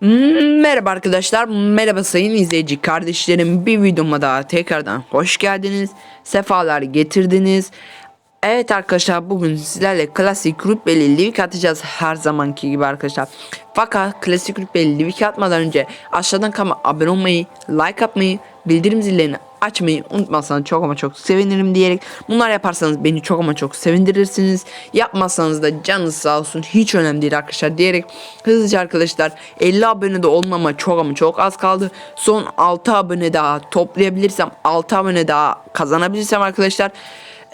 Merhaba arkadaşlar, merhaba sayın izleyici kardeşlerim. Bir videoma daha tekrardan hoş geldiniz. Sefalar getirdiniz. Evet arkadaşlar bugün sizlerle klasik rütbeli livik atacağız her zamanki gibi arkadaşlar. Fakat klasik rütbeli livik atmadan önce aşağıdan kanalıma abone olmayı, like atmayı, bildirim zillerini açmayı unutmazsanız çok ama çok sevinirim diyerek bunlar yaparsanız beni çok ama çok sevindirirsiniz. Yapmazsanız da canınız sağ olsun hiç önemli değil arkadaşlar diyerek hızlıca arkadaşlar 50 abone de olmama çok ama çok az kaldı. Son 6 abone daha toplayabilirsem 6 abone daha kazanabilirsem arkadaşlar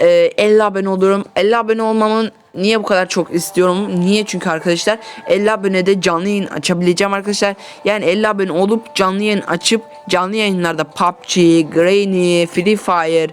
e, 50 abone olurum. 50 abone olmamın niye bu kadar çok istiyorum? Niye? Çünkü arkadaşlar 50 abonede canlı yayın açabileceğim arkadaşlar. Yani 50 abone olup canlı yayın açıp canlı yayınlarda PUBG, Granny, Free Fire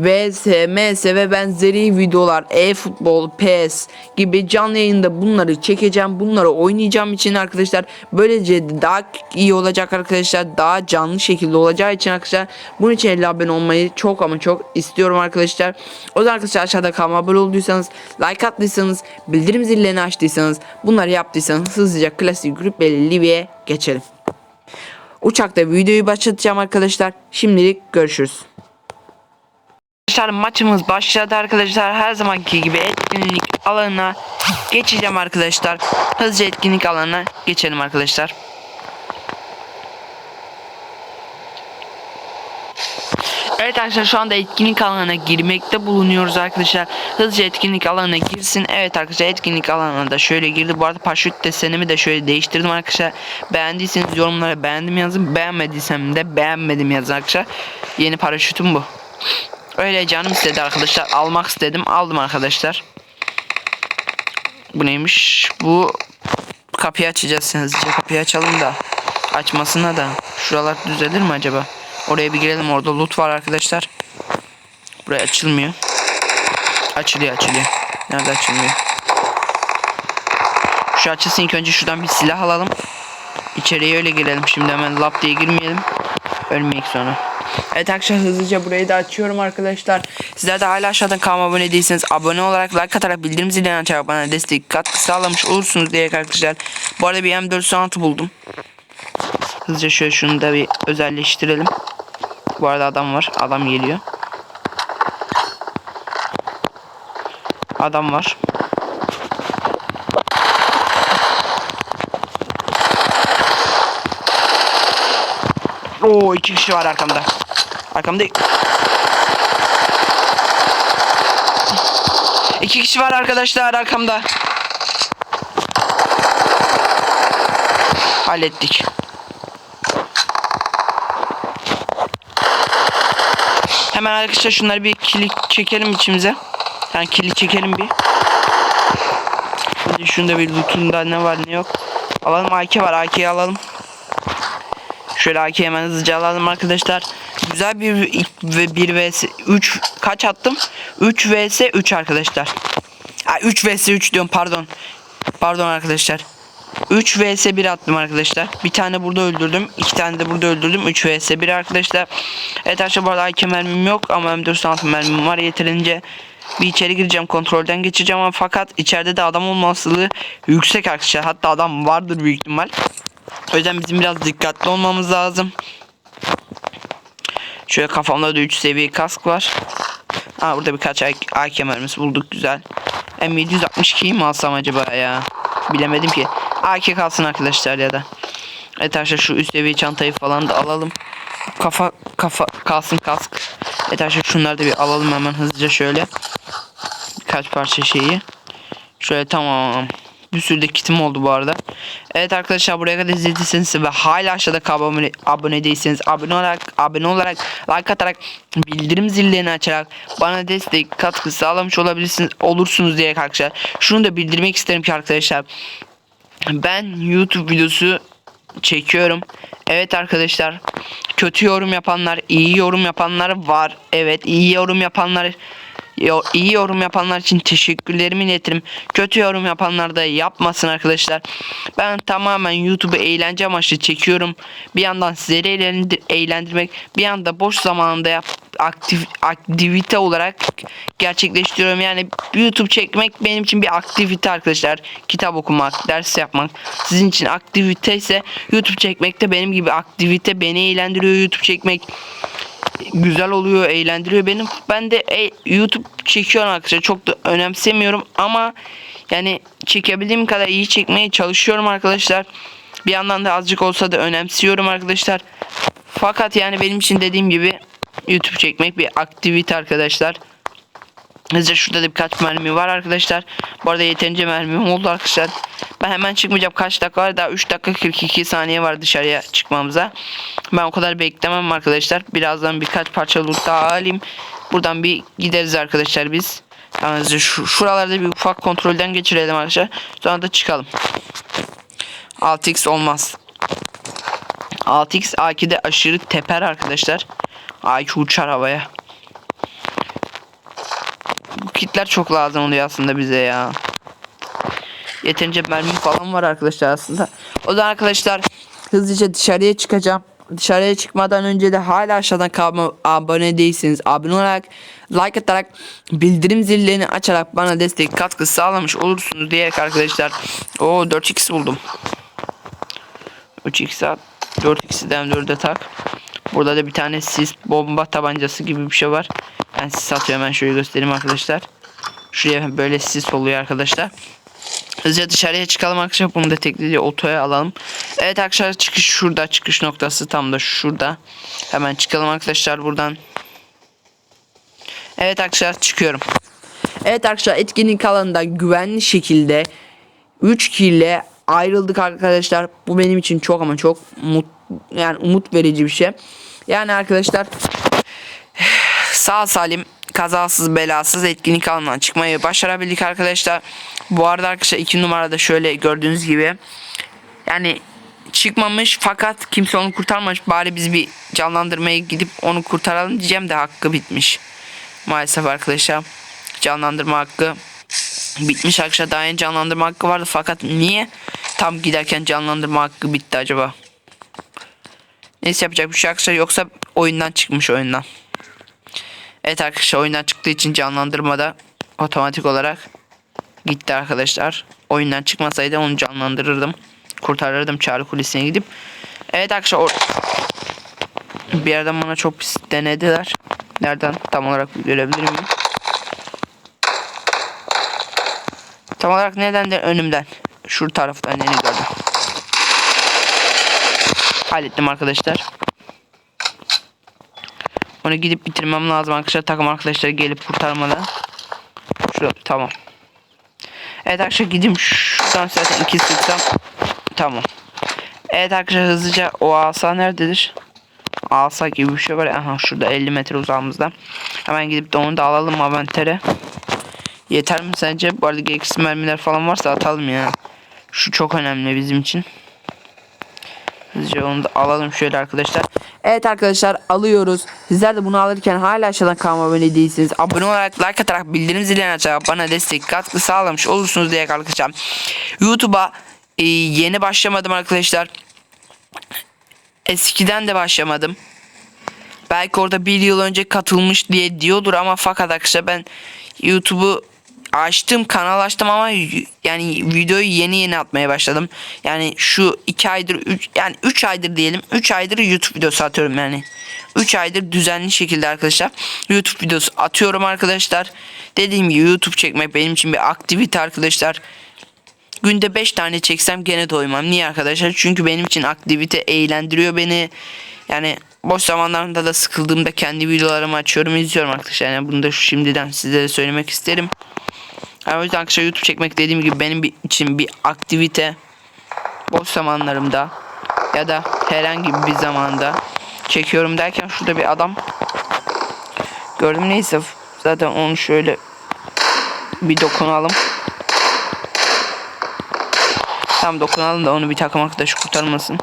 VS, MS ve benzeri videolar, e-futbol, PES gibi canlı yayında bunları çekeceğim. Bunları oynayacağım için arkadaşlar böylece daha iyi olacak arkadaşlar. Daha canlı şekilde olacağı için arkadaşlar bunun için 50 abone olmayı çok ama çok istiyorum arkadaşlar. O zaman arkadaşlar aşağıda kanalıma abone olduysanız, like attıysanız, bildirim zillerini açtıysanız, bunları yaptıysanız hızlıca klasik grup belli Livy'ye geçelim. Uçakta videoyu başlatacağım arkadaşlar. Şimdilik görüşürüz. Arkadaşlar maçımız başladı arkadaşlar. Her zamanki gibi etkinlik alanına geçeceğim arkadaşlar. Hızlıca etkinlik alanına geçelim arkadaşlar. Evet arkadaşlar şu anda etkinlik alanına girmekte bulunuyoruz arkadaşlar. Hızlıca etkinlik alanına girsin. Evet arkadaşlar etkinlik alanına da şöyle girdi. Bu arada paraşüt desenimi de şöyle değiştirdim arkadaşlar. Beğendiyseniz yorumlara beğendim yazın. Beğenmediysem de beğenmedim yazın arkadaşlar. Yeni paraşütüm bu. Öyle canım istedi arkadaşlar. Almak istedim. Aldım arkadaşlar. Bu neymiş? Bu kapıyı açacağız. Hızlıca kapıyı açalım da. Açmasına da. Şuralar düzelir mi acaba? Oraya bir girelim. Orada loot var arkadaşlar. Buraya açılmıyor. Açılıyor açılıyor. Nerede açılmıyor? Şu açılsın ilk önce şuradan bir silah alalım. İçeriye öyle girelim. Şimdi hemen lap diye girmeyelim. Ölmeyek sonra. Evet arkadaşlar hızlıca burayı da açıyorum arkadaşlar. Sizler de hala aşağıdan kanalıma abone değilseniz abone olarak like atarak bildirim zilini açarak bana destek katkı sağlamış olursunuz diyerek arkadaşlar. Bu arada bir M416 buldum. Hızlıca şöyle şunu da bir özelleştirelim. Bu arada adam var. Adam geliyor. Adam var. Oo iki kişi var arkamda. Arkamda iki kişi var arkadaşlar arkamda. Hallettik. Hemen arkadaşlar şunları bir kilit çekelim içimize. Yani kilit çekelim bir. Hadi şunda bir lootunda ne var ne yok. Alalım AK var AK'yi alalım. Şöyle AK hemen hızlıca alalım arkadaşlar. Güzel bir ve 1 vs 3 kaç attım? 3 vs 3 arkadaşlar. Ha 3 vs 3 diyorum pardon. Pardon arkadaşlar. 3 vs 1 attım arkadaşlar. Bir tane burada öldürdüm. iki tane de burada öldürdüm. 3 vs 1 arkadaşlar. Evet arkadaşlar bu arada AK mermim yok ama M416 mermim var yeterince. Bir içeri gireceğim kontrolden geçeceğim ama fakat içeride de adam olma olasılığı yüksek arkadaşlar. Hatta adam vardır büyük ihtimal. O yüzden bizim biraz dikkatli olmamız lazım. Şöyle kafamda da 3 seviye kask var. Aa burada birkaç AK mermisi bulduk güzel. M762'yi mi alsam acaba ya? Bilemedim ki. AK kalsın arkadaşlar ya da. Evet arkadaşlar şu üst seviye çantayı falan da alalım. Kafa kafa kalsın kask. Evet arkadaşlar şunları da bir alalım hemen hızlıca şöyle. Birkaç parça şeyi. Şöyle tamam. Bir sürü de kitim oldu bu arada. Evet arkadaşlar buraya kadar izlediyseniz ve hala aşağıda abone, abone değilseniz abone olarak abone olarak like atarak bildirim zillerini açarak bana destek katkı sağlamış olabilirsiniz olursunuz diye arkadaşlar. Şunu da bildirmek isterim ki arkadaşlar ben YouTube videosu çekiyorum. Evet arkadaşlar kötü yorum yapanlar, iyi yorum yapanlar var. Evet iyi yorum yapanlar Yo- iyi yorum yapanlar için teşekkürlerimi iletirim. Kötü yorum yapanlar da yapmasın arkadaşlar. Ben tamamen YouTube'u eğlence amaçlı çekiyorum. Bir yandan sizleri eğlendir- eğlendirmek, bir yanda boş zamanında yap aktif aktivite olarak gerçekleştiriyorum. Yani YouTube çekmek benim için bir aktivite arkadaşlar. Kitap okumak, ders yapmak. Sizin için aktivite ise YouTube çekmek de benim gibi aktivite. Beni eğlendiriyor YouTube çekmek güzel oluyor, eğlendiriyor benim. Ben de e, YouTube çekiyorum arkadaşlar. Çok da önemsemiyorum ama yani çekebildiğim kadar iyi çekmeye çalışıyorum arkadaşlar. Bir yandan da azıcık olsa da önemsiyorum arkadaşlar. Fakat yani benim için dediğim gibi YouTube çekmek bir aktivite arkadaşlar. Hızlıca şurada da birkaç mermi var arkadaşlar. Bu arada yeterince mermim oldu arkadaşlar. Ben hemen çıkmayacağım. Kaç dakika var? Daha 3 dakika 42 saniye var dışarıya çıkmamıza. Ben o kadar beklemem arkadaşlar. Birazdan birkaç parça loot daha alayım. Buradan bir gideriz arkadaşlar biz. Hızlıca şu, şuralarda bir ufak kontrolden geçirelim arkadaşlar. Sonra da çıkalım. 6x olmaz. 6x A2'de aşırı teper arkadaşlar. A2 uçar havaya. Kitler çok lazım oluyor aslında bize ya. Yeterince mermi falan var arkadaşlar aslında. O zaman arkadaşlar hızlıca dışarıya çıkacağım. Dışarıya çıkmadan önce de hala aşağıdan kanalıma abone değilseniz abone olarak like atarak bildirim zillerini açarak bana destek katkı sağlamış olursunuz diyerek arkadaşlar. O 4x buldum. 3x at 4x'den 4'e tak. Burada da bir tane sis bomba tabancası gibi bir şey var. Ben sis atıyorum hemen şöyle göstereyim arkadaşlar. Şuraya böyle sis oluyor arkadaşlar. Hızlıca dışarıya çıkalım arkadaşlar. Bunu da tekliyle otoya alalım. Evet arkadaşlar çıkış şurada. Çıkış noktası tam da şurada. Hemen çıkalım arkadaşlar buradan. Evet arkadaşlar çıkıyorum. Evet arkadaşlar etkinlik alanında güvenli şekilde 3 kille ayrıldık arkadaşlar. Bu benim için çok ama çok mut, yani umut verici bir şey. Yani arkadaşlar sağ salim kazasız belasız etkinlik alanından çıkmayı başarabildik arkadaşlar. Bu arada arkadaşlar 2 numarada şöyle gördüğünüz gibi yani çıkmamış fakat kimse onu kurtarmamış. Bari biz bir canlandırmaya gidip onu kurtaralım diyeceğim de hakkı bitmiş. Maalesef arkadaşlar canlandırma hakkı bitmiş arkadaşlar. Daha yeni canlandırma hakkı vardı fakat niye tam giderken canlandırma hakkı bitti acaba? Neyse yapacak bir şey arkadaşlar yoksa oyundan çıkmış oyundan. Evet arkadaşlar oyundan çıktığı için canlandırmada otomatik olarak gitti arkadaşlar. Oyundan çıkmasaydı onu canlandırırdım. Kurtarırdım Çağrı Kulesi'ne gidip. Evet arkadaşlar bir yerden bana çok pis denediler. Nereden tam olarak görebilir miyim? Tam olarak neden de önümden. Şu taraftan yeni gördüm. Hallettim arkadaşlar. Onu gidip bitirmem lazım arkadaşlar. Takım arkadaşlar gelip kurtarmalı. Şurada tamam. Evet arkadaşlar gideyim şuradan zaten iki sıksam. Tamam. Evet arkadaşlar hızlıca o asa nerededir? Asa gibi bir şey var. Aha şurada 50 metre uzağımızda. Hemen gidip de onu da alalım avantere. Yeter mi sence? Bu arada gereksiz mermiler falan varsa atalım ya. Şu çok önemli bizim için. Hızlıca onu da alalım şöyle arkadaşlar. Evet arkadaşlar alıyoruz. Sizler de bunu alırken hala aşağıdan kanalıma abone değilseniz abone olarak like atarak bildirim zilini açarak bana destek katkı sağlamış olursunuz diye arkadaşlar. YouTube'a e, yeni başlamadım arkadaşlar. Eskiden de başlamadım. Belki orada bir yıl önce katılmış diye diyordur ama fakat arkadaşlar ben YouTube'u açtım kanal açtım ama yani videoyu yeni yeni atmaya başladım. Yani şu iki aydır üç, yani 3 aydır diyelim 3 aydır YouTube videosu atıyorum yani. 3 aydır düzenli şekilde arkadaşlar YouTube videosu atıyorum arkadaşlar. Dediğim gibi YouTube çekmek benim için bir aktivite arkadaşlar. Günde 5 tane çeksem gene doymam. Niye arkadaşlar? Çünkü benim için aktivite eğlendiriyor beni. Yani boş zamanlarımda da sıkıldığımda kendi videolarımı açıyorum izliyorum arkadaşlar. Yani bunu da şimdiden size de söylemek isterim. Yani o yüzden arkadaşlar YouTube çekmek dediğim gibi benim bir, için bir aktivite. Boş zamanlarımda ya da herhangi bir zamanda çekiyorum derken şurada bir adam gördüm neyse zaten onu şöyle bir dokunalım. Tam dokunalım da onu bir takım arkadaş kurtarmasın.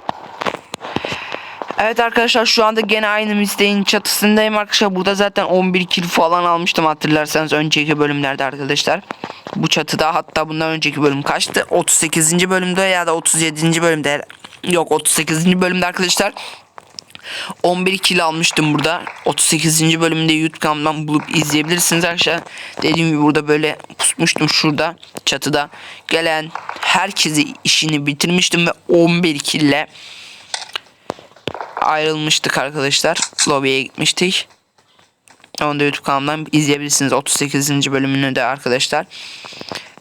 Evet arkadaşlar şu anda gene aynı misteğin çatısındayım arkadaşlar. Burada zaten 11 kill falan almıştım hatırlarsanız önceki bölümlerde arkadaşlar. Bu çatıda hatta bundan önceki bölüm kaçtı? 38. bölümde ya da 37. bölümde. Yok 38. bölümde arkadaşlar. 11 kill almıştım burada. 38. bölümde YouTube kanalımdan bulup izleyebilirsiniz arkadaşlar. Dediğim gibi burada böyle pusmuştum şurada çatıda. Gelen herkesi işini bitirmiştim ve 11 kille ayrılmıştık arkadaşlar. Lobby'ye gitmiştik. Onu da YouTube kanalımdan izleyebilirsiniz. 38. bölümünü de arkadaşlar.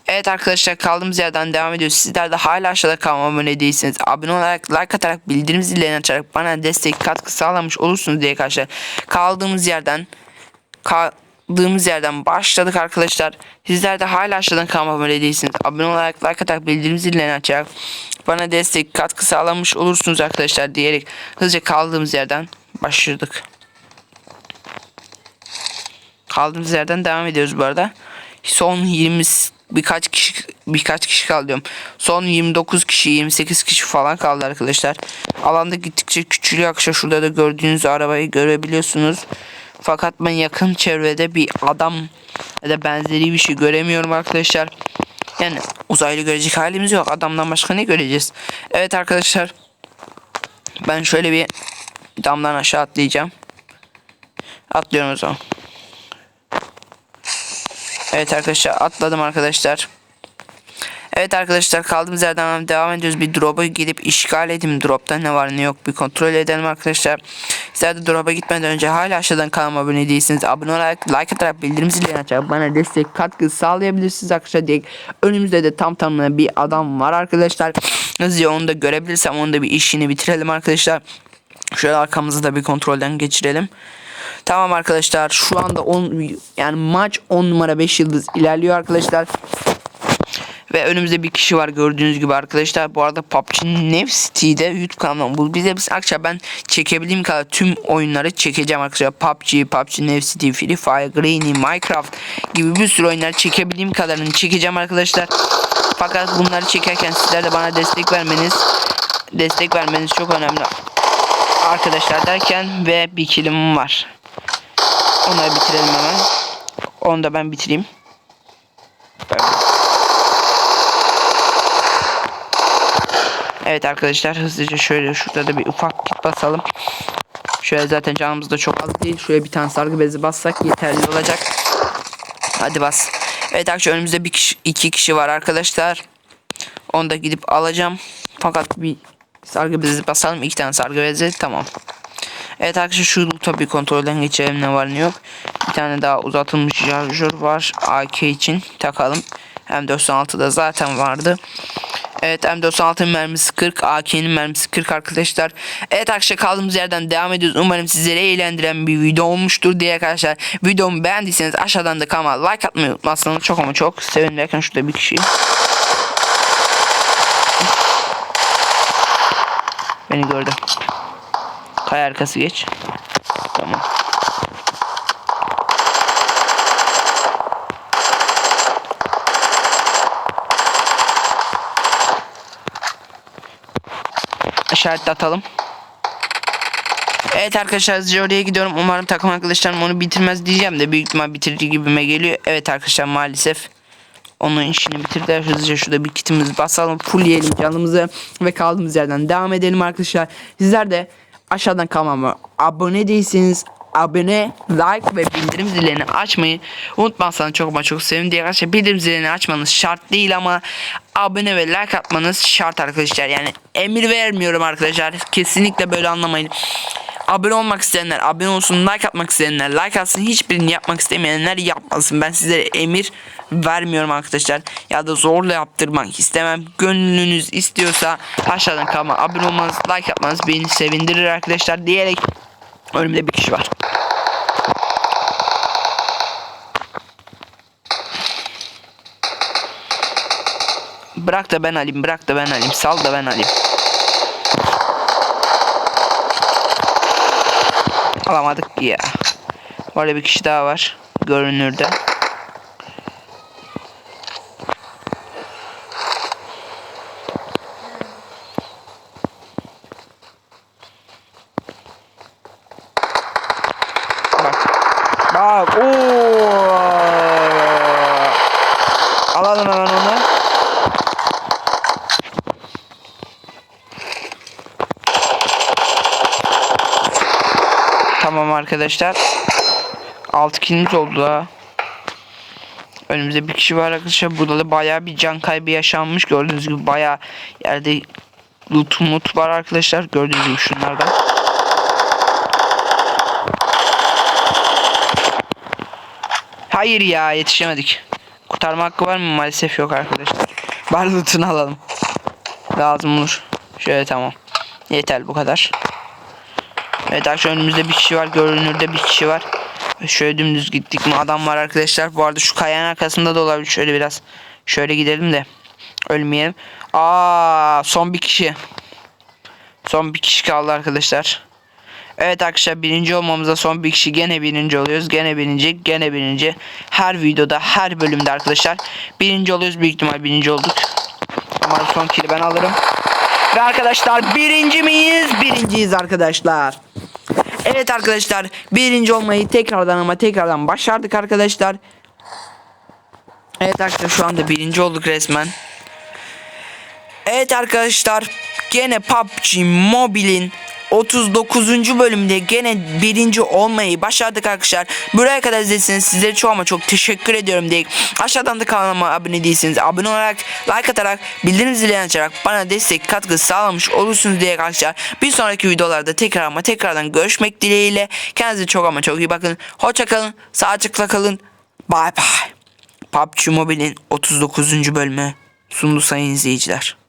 Evet arkadaşlar kaldığımız yerden devam ediyoruz. Sizler de hala aşağıda kalma abone değilseniz abone olarak like atarak bildirim zillerini açarak bana destek katkı sağlamış olursunuz diye arkadaşlar. Kaldığımız yerden kaldığımız yerden başladık arkadaşlar. Sizler de hala aşağıdan kalma abone değilseniz abone olarak like atarak bildirim zillerini açarak bana destek katkı sağlamış olursunuz arkadaşlar diyerek hızlıca kaldığımız yerden başladık. Kaldığımız yerden devam ediyoruz bu arada. Son 20 birkaç kişi birkaç kişi kaldı diyorum. Son 29 kişi 28 kişi falan kaldı arkadaşlar. Alanda gittikçe küçülüyor arkadaşlar. Şurada da gördüğünüz arabayı görebiliyorsunuz. Fakat ben yakın çevrede bir adam ya da benzeri bir şey göremiyorum arkadaşlar. Yani uzaylı görecek halimiz yok. Adamdan başka ne göreceğiz? Evet arkadaşlar. Ben şöyle bir damdan aşağı atlayacağım. Atlıyorum o zaman. Evet arkadaşlar atladım arkadaşlar. Evet arkadaşlar kaldığımız yerden devam ediyoruz. Bir drop'a gidip işgal edeyim. Drop'ta ne var ne yok bir kontrol edelim arkadaşlar. Sizler de drop'a gitmeden önce hala aşağıdan kanalıma abone değilseniz abone olarak like atarak bildirim zilini açarak bana destek katkı sağlayabilirsiniz arkadaşlar diye. Önümüzde de tam tamına bir adam var arkadaşlar. Hızlıca onu da görebilirsem onu da bir işini bitirelim arkadaşlar. Şöyle arkamızı da bir kontrolden geçirelim. Tamam arkadaşlar şu anda 10 yani maç 10 numara 5 yıldız ilerliyor arkadaşlar. Ve önümüzde bir kişi var gördüğünüz gibi arkadaşlar. Bu arada PUBG Nev City'de YouTube kanalım. Bu bize biz akşam ben çekebildiğim kadar tüm oyunları çekeceğim arkadaşlar. PUBG, PUBG Nev City, Free Fire, Granny, Minecraft gibi bir sürü oyunları çekebildiğim kadarını çekeceğim arkadaşlar. Fakat bunları çekerken sizler de bana destek vermeniz destek vermeniz çok önemli. Arkadaşlar derken ve bir kilim var. Onları bitirelim hemen. Onu da ben bitireyim. Evet arkadaşlar hızlıca şöyle şurada da bir ufak kit basalım. Şöyle zaten canımız da çok az değil. Şöyle bir tane sargı bezi bassak yeterli olacak. Hadi bas. Evet arkadaşlar önümüzde bir kişi, iki kişi var arkadaşlar. Onu da gidip alacağım. Fakat bir sargı bezi basalım. iki tane sargı bezi tamam. Evet arkadaşlar şu tabi kontrolden geçelim ne var ne yok. Bir tane daha uzatılmış şarjör var. AK için takalım. M96'da zaten vardı. Evet M96'nın mermisi 40. AK'nin mermisi 40 arkadaşlar. Evet arkadaşlar kaldığımız yerden devam ediyoruz. Umarım sizleri eğlendiren bir video olmuştur diye arkadaşlar. Videomu beğendiyseniz aşağıdan da kanalıma like atmayı unutmazsanız çok ama çok sevinirim. Şurada bir kişi. Beni gördü. Kay arkası geç. Tamam. İşaretle atalım. Evet arkadaşlar oraya gidiyorum. Umarım takım arkadaşlarım onu bitirmez diyeceğim de büyük ihtimal bitirici gibime geliyor. Evet arkadaşlar maalesef onun işini bitirdiler. Hızlıca şurada bir kitimizi basalım. Fullleyelim canımızı ve kaldığımız yerden devam edelim arkadaşlar. Sizler de aşağıdan kanalıma abone değilseniz abone, like ve bildirim zilini açmayı unutmazsanız çok ama çok sevinirim diye arkadaşlar. Bildirim zilini açmanız şart değil ama abone ve like atmanız şart arkadaşlar. Yani emir vermiyorum arkadaşlar. Kesinlikle böyle anlamayın. Abone olmak isteyenler abone olsun like atmak isteyenler like atsın. Hiçbirini yapmak istemeyenler yapmasın. Ben sizlere emir vermiyorum arkadaşlar. Ya da zorla yaptırmak istemem. Gönlünüz istiyorsa aşağıdan kalma abone olmanız like atmanız beni sevindirir arkadaşlar diyerek önümde bir kişi var Bırak da ben alayım. Bırak da ben alayım. Sal da ben alayım. Alamadık ya. Böyle bir kişi daha var. Görünürde. Bak. Bak. Oo. Alalım hemen onu. Arkadaşlar. 6 kilimiz oldu ha. Önümüzde bir kişi var arkadaşlar. Burada da bayağı bir can kaybı yaşanmış. Gördüğünüz gibi bayağı yerde loot mut var arkadaşlar. Gördüğünüz gibi şunlardan. Hayır ya yetişemedik. Kurtarma hakkı var mı? Maalesef yok arkadaşlar. Bari loot'unu alalım. Lazım olur. Şöyle tamam. Yeter bu kadar. Evet arkadaşlar önümüzde bir kişi var. Görünürde bir kişi var. Şöyle dümdüz gittik mi adam var arkadaşlar. Bu arada şu kayanın arkasında da olabilir. Şöyle biraz şöyle gidelim de ölmeyelim. Aa son bir kişi. Son bir kişi kaldı arkadaşlar. Evet arkadaşlar birinci olmamıza son bir kişi gene birinci oluyoruz. Gene birinci, gene birinci. Her videoda, her bölümde arkadaşlar birinci oluyoruz. Büyük ihtimal birinci olduk. Ama son kili ben alırım. Ve arkadaşlar birinci miyiz? Birinciyiz arkadaşlar. Evet arkadaşlar birinci olmayı tekrardan ama tekrardan başardık arkadaşlar. Evet arkadaşlar şu anda birinci olduk resmen. Evet arkadaşlar gene PUBG Mobile'in 39. bölümde gene birinci olmayı başardık arkadaşlar. Buraya kadar izlediyseniz sizlere çok ama çok teşekkür ediyorum diye. Aşağıdan da kanalıma abone değilseniz abone olarak like atarak bildirim zilini açarak bana destek katkı sağlamış olursunuz diye arkadaşlar. Bir sonraki videolarda tekrar ama tekrardan görüşmek dileğiyle. Kendinize çok ama çok iyi bakın. Hoşça kalın. Sağlıcakla kalın. Bye bye. PUBG Mobile'in 39. bölümü sundu sayın izleyiciler.